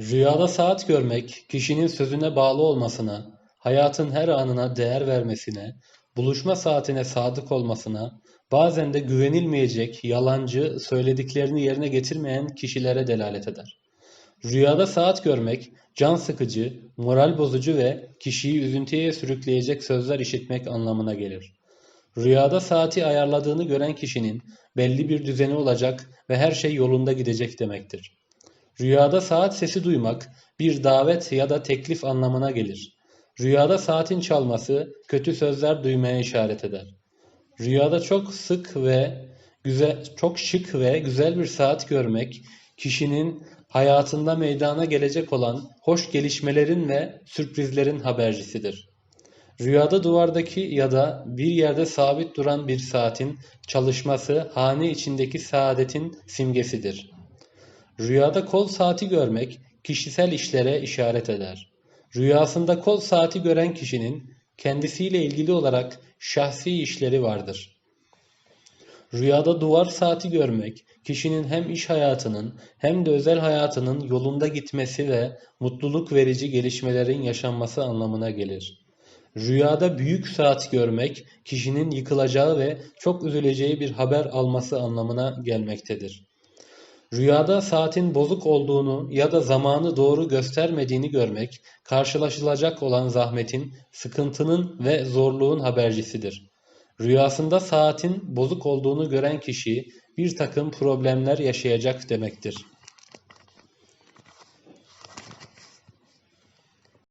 Rüyada saat görmek, kişinin sözüne bağlı olmasına, hayatın her anına değer vermesine, buluşma saatine sadık olmasına, bazen de güvenilmeyecek, yalancı, söylediklerini yerine getirmeyen kişilere delalet eder. Rüyada saat görmek, can sıkıcı, moral bozucu ve kişiyi üzüntüye sürükleyecek sözler işitmek anlamına gelir. Rüyada saati ayarladığını gören kişinin belli bir düzeni olacak ve her şey yolunda gidecek demektir. Rüyada saat sesi duymak bir davet ya da teklif anlamına gelir. Rüyada saatin çalması kötü sözler duymaya işaret eder. Rüyada çok sık ve güzel çok şık ve güzel bir saat görmek kişinin hayatında meydana gelecek olan hoş gelişmelerin ve sürprizlerin habercisidir. Rüyada duvardaki ya da bir yerde sabit duran bir saatin çalışması hane içindeki saadetin simgesidir. Rüyada kol saati görmek kişisel işlere işaret eder. Rüyasında kol saati gören kişinin kendisiyle ilgili olarak şahsi işleri vardır. Rüyada duvar saati görmek kişinin hem iş hayatının hem de özel hayatının yolunda gitmesi ve mutluluk verici gelişmelerin yaşanması anlamına gelir. Rüyada büyük saat görmek kişinin yıkılacağı ve çok üzüleceği bir haber alması anlamına gelmektedir. Rüyada saatin bozuk olduğunu ya da zamanı doğru göstermediğini görmek, karşılaşılacak olan zahmetin, sıkıntının ve zorluğun habercisidir. Rüyasında saatin bozuk olduğunu gören kişi bir takım problemler yaşayacak demektir.